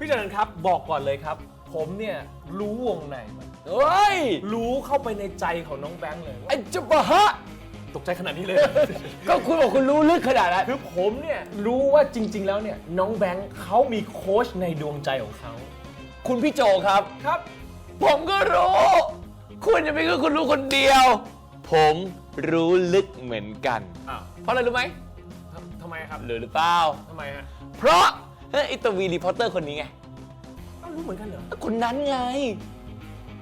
ริญครับบอกก่อนเลยครับ ผมเนี่ยรู้วงในมันเฮ้ย รู้เข้าไปในใจของน้องแบงค์เลยว่าไอ้เจุบะฮะ ตกใจขนาดนี้เลย ก็คุณบอกคุณรู้ลึกขนาดนั้น คือผมเนี่ยรู้ว่าจริง ๆ แล้วเนี่ยน้องแบงค์เขามีโค้ชในดวงใจของเขาคุณพี่โจครับ ครับ ผมก็รู้ คุณจะไม่คือคุณรู้คนเดียว ผมรู้ลึกเหมือนกัน อ้าวเพราะอะไรรู้ไหมทำทำไมครับรู้หรือเปล่า ทำไมฮะเพราะ เฮ้ยไอตัววีรีพอตเตอร์คนนี้ไงอ้าวรู้เหมือนกันเหรอคนนั้นไง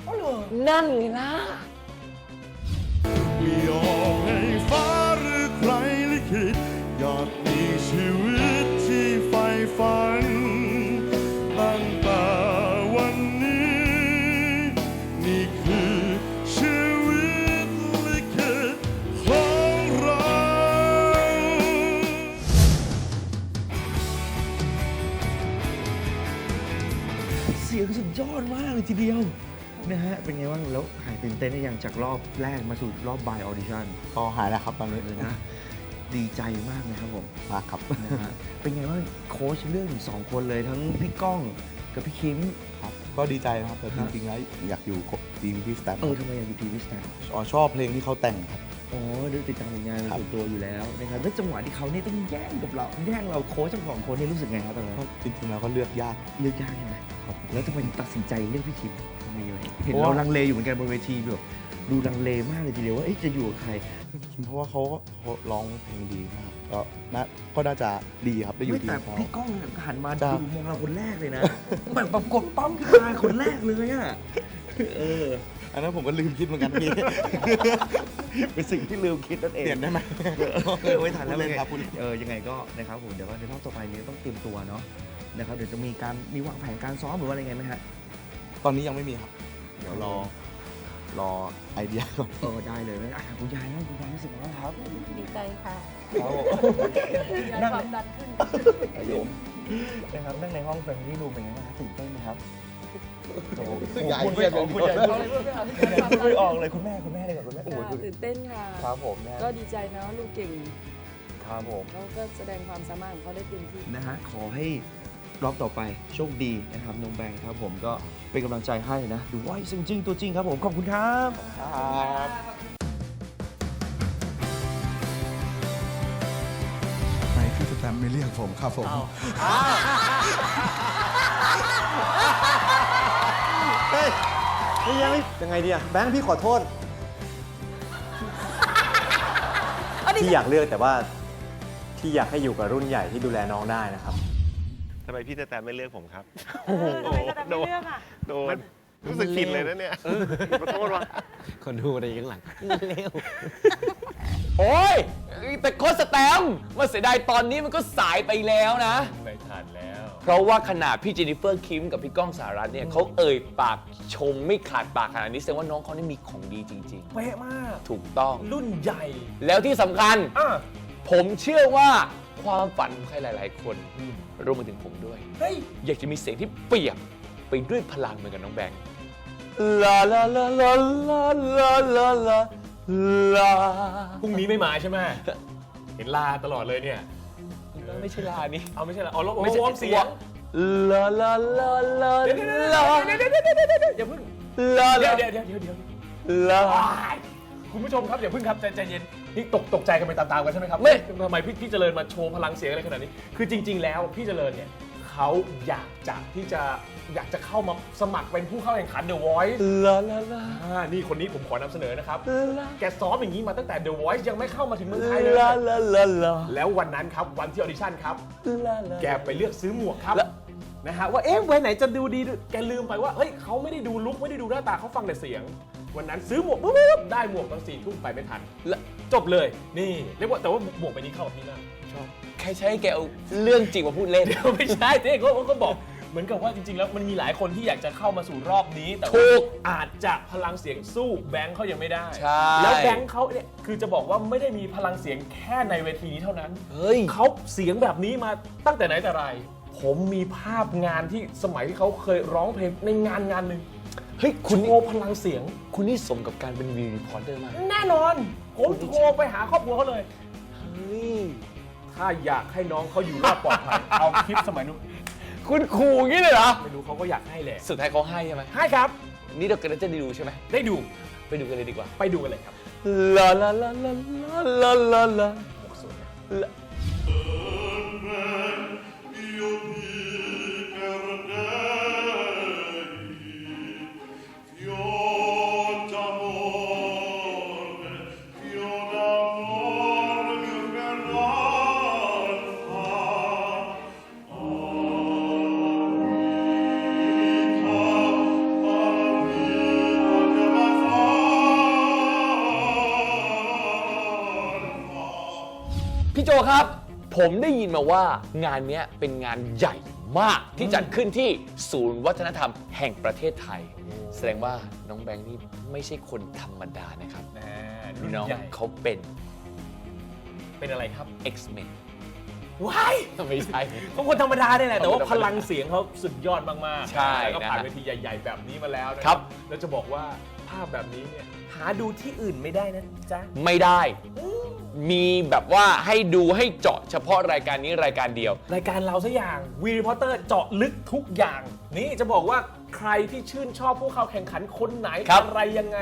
อ๋อเหรอ นั่นไงนะไม่ยอม งสุดยอดมากเลยทีเดียวนะฮะเป็นไงบ้างแล้วหายตื่นเต้นได้ยังจากรอบแรกมาสู่รอบบายออดิชั่นก็หายแล้วครับตอนนี้เลยนะดีใจมากนะครับผมมากครับนะฮะเป็นไงบ้างโค้ชเลือกถึงสองคนเลยทั้งพี่ก้องกับพี่คิมครับก็ดีใจนะครับแต่คจรับริงๆแล้วอยากอยู่กับทีมพี่สแตมเออทำไมอยากอยู่ทีมวิสแตนอ๋อชอบเพลงที่เขาแต่งครับ อ๋อดูติดตามผลงานเป็นครับส่วนตัวอยู่แล้วนะครับแล้วจังหวะที่เขาเนี่ยต้องแย่งกับเราแย่งเราโค้ชทั้งสองคนเนี่ยรู้สึกไงครับตอนนั้นเพราะจริงๆแล้วก็เลือกยากเลือกยากใช่ไหมครับแล้วทำไมถึงตัดสินใจเลือกพี่คิมมีอะไรเห็นเพราะเราว่าลังเลอยู่เหมือนกันบนเวทีแบบดูลังเลมากเลยทีเดียวว่าเอ๊ะจะอยู่กับใครเพราะว่าเขาเขาร้องเพลงดีมากก็น่าก็น่าจะดีครับได้อยู่ไม่ทีมแต่เขาพี่ก้องหันมาจ้ะดูมองเราคนแรกเลยนะแบบแบบกดป้อมขึ้นมาคนแรกเลยอะเออ อันนั้นผมก็ลืมคิดเหมือนกันพี่ เป็นสิ่งที่ลืมคิดนั่นเองเปลี่ยนได้ไหมเออไม่ทันแล้วพูดเล่นไงครับพูดเล่นเออยังไงก็นะครับผมเดี๋ยวว่าในรอบต่อไปนี้ต้องเตรียมตัวเนาะนะครับเดี๋ยวจะมีการมีวางแผนการซ้อมหรือว่าอะไรไงไหมฮะตอนนี้ยังไม่มีครับ เดี๋ยวรอรอไอเดียก่อน เออได้เลยนะอะคุณยายนะคุณยายรู้สึกยังไงบ้างครับดีใจค่ะครับผมยายความดันขึ้น ครับผมนะครับนั่งในห้องแฟมิลี่รูมเป็นไงบ้างครับตื่นเต้นไหมครับ โอ้โหยายคุณเครียดคุณยายอย่างเดียวพูดคุณยายพูดไม่ออกเลยคุณแม่คุณแม่เลยก่อนคุณแม่โอ้โหค่ะคุณตื่นเต้นค่ะครับผมนะก็ดีใจนะว่าลูกเก่งครับผมเขาก็แสดงความสามารถของเขาได้เต็มที่นะฮะขอให้รอบต่อไปโชคดีนะครับน้องแบงค์ครับผมก็เป็นกำลังใจให้นะ ดูว่าจริงๆตัวจริงครับผมขอบคุณครับในพี่สแตมไม่เรียกผมครับผม นี่ยังไม่ยังไงดีอะแบงค์พี่ขอโทษพี่อยากเลือกแต่ว่า พี่อยากให้อยู่กับรุ่นใหญ่ที่ดูแลน้องได้นะครับ ทำไมพี่แต่แต่ไม่เลือกผมครับเออทำไมกระดับไม่เลือกอะ โดน รู้สึกผิดเลยนะเนี่ยขอโทษว่ะ คนดูอะไรข้างหลังเร็วโอ้ยแต่โค้ชสแตมป์มาเสียดายตอนนี้มันก็สายไปแล้วนะไม่ทันแล้ว เพราะว่าขนาดพี่เจนนิเฟอร์คิมกับพี่ก้องสารัตน์เนี่ยเขาเอ่ยปากชมไม่ขาดปากขนาดนี้แสดงว่าน้องเขานี่มีของดีจริง เป๊ะมาก ๆ ถูกต้อง รุ่นใหญ่แล้วที่สำคัญ อะผมเชื่อว่าความฝันของใครหลาย ๆ คนรวมไปถึงผมด้วย เฮ้ย อยากจะมีเสียงที่เปียกไปด้วยพลังเหมือนกับน้องแบงค์ลาลาลาลาลาลาลาลาลาพรุ่งนี้ไม่มาใช่ไหมเห็นลาตลอดเลยเนี่ย ไม่ใช่ลานี่เอาไม่ใช่ละอ๋อแล้วไม่ใช่วอร์มเสียงลาลาลาลาเดี๋ยวเดี๋ยวเดี๋ยวลาเดี๋ยวเดี๋ยวเดี๋ยวเดี๋ยวเดี๋ยวอย่าเพิ่งลาเดี๋ลายวเดี๋ยวเดี๋ยวเดี๋ยวเดี๋ยวลาว้ายคุณผู้ชมครับอย่าเพิ่งครับใจใจเย็นนี่ตกตกใจกันไปตามๆกันใช่ไหมครับไม่ทำไมพี่พี่เจริญมาโชว์พลังเสียงอะไรขนาดนี้ คือจริง ๆ แล้วพี่เจริญเนี่ย เขาอยากจะที่จะอยากจะเข้ามาสมัครเป็นผู้เข้าแข่งขัน The Voice ลาลาลาอ่านี่คนนี้ผมขอนำเสนอนะครับลาแกซ้อมอย่างนี้มาตั้งแต่ The Voice ยังไม่เข้ามาถึงเมืองไทยเลย ลาลาลาลาแล้ววันนั้นครับวันที่ออดิชั่นครับ ลาลา แกไปเลือกซื้อหมวกครับแล้ว นะฮะว่าเอ๊ะไว้ไหนจะดูดีแกลืมไปว่าเฮ้ยเขาไม่ได้ดูลุคไม่ได้ดูหน้าตาเขาฟังแต่เสียง วันนั้นซื้อหมวกปุ๊บได้หมวกตอนสี่ทุ่มไปไม่ทัน แล้วจบเลยนี่เรียกว่าแต่ว่าหมวกใบนี้เข้ากับพี่มากชอบใครใช้ให้แกเอาเรื่องจริงมาพูดเล่นเดี๋ยวไม่ใช่เจ๊เขาเขาก็บอกเหมือนกับว่าจริงๆ แล้วมันมีหลายคนที่อยากจะเข้ามาสู่รอบนี้ แต่ถูว่ากอาจจะพลังเสียงสู้แบงค์เขายังไม่ได้ ใช่ แล้วแบงค์เขาเนี่ยคือจะบอกว่าไม่ได้มีพลังเสียงแค่ในเวทีนี้เท่านั้น เฮ้ย เขาเสียงแบบนี้มาตั้งแต่ไหนแต่ไร ผมมีภาพงานที่สมัยที่เขาเคยร้องเพลงในงานงานหนึ่งเฮ้ย คุคุณณโชนี่ว์พลังเสียง คุณนี่สมกับการเป็นวีรีพอร์เตอร์มาก แน่นอน ผมโทรไปหาครอบครัวเขาเลย เฮ้ย ถ้าอยากให้น้องเขาอยู่รอดปลอดภัย เอาคลิปสมัยนู้นคุณขู่อย่างนี้เลยเหรอ ไม่รู้เขาก็อยากให้แหละสุดท้ายเขาให้ใช่ไหมให้ครับ นี่เรากำลังจะได้ดูใช่ไหมได้ดูไปดูกันเลยดีกว่า ไปดูกันเลยครับ ลาลาลาลาลาลาลาลา Io พี่โจครับ ผมได้ยินมาว่างานเนี้ยเป็นงานใหญ่มากที่จัดขึ้นที่ศูนย์วัฒนธรรมแห่งประเทศไทย แสดงว่าน้องแบงค์นี่ไม่ใช่คนธรรมดานะครับนะรุ่นน้องใหญ่เขาเป็น เป็นอะไรครับ X-Men ว้ายไม่ใช่ เขาคนธรรมดาเนี่ยแหละแต่ว่าคนธรรมดาพลังเสียงเขาสุดยอดมากๆใช่แล้วก็ผ่านนะฮะเวทีใหญ่ ๆ แบบนี้มาแล้วนะครับ แล้วจะบอกว่าภาพแบบนี้เนี่ยหาดูที่อื่นไม่ได้นะจ๊ะ ไม่ได้ มีแบบว่าให้ดูให้เจาะเฉพาะรายการนี้รายการเดียว รายการเราสักอย่างวีรีพอร์เตอร์เจาะลึกทุกอย่าง นี่จะบอกว่าใครที่ชื่นชอบผู้เข้าแข่งขันคนไหนครับ อะไรยังไง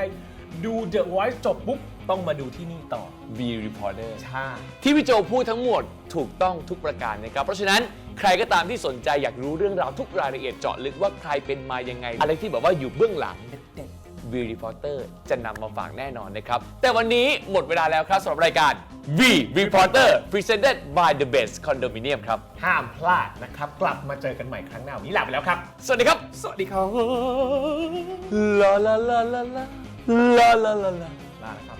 ดู The Voice จบปุ๊บต้องมาดูที่นี่ต่อ V Reporter ใช่ ที่พี่โจพูดทั้งหมดถูกต้องทุกประการนะครับ เพราะฉะนั้นใครก็ตามที่สนใจอยากรู้เรื่องราวทุกรายละเอียดเจาะลึกว่าใครเป็นมายังไง อะไรที่แบบว่าอยู่เบื้องหลัง V Reporter จะนำมาฝากแน่นอนนะครับ แต่วันนี้หมดเวลาแล้วครับสำหรับรายการ V Reporter Presented by The Best Condominium ครับ ห้ามพลาดนะครับ กลับมาเจอกันใหม่ครั้งหน้าวันนี้ลาไปแล้วครับ สวัสดีครับ สวัสดีครับลาลาลาลาลาลาลาลาลาลาแล้วครับ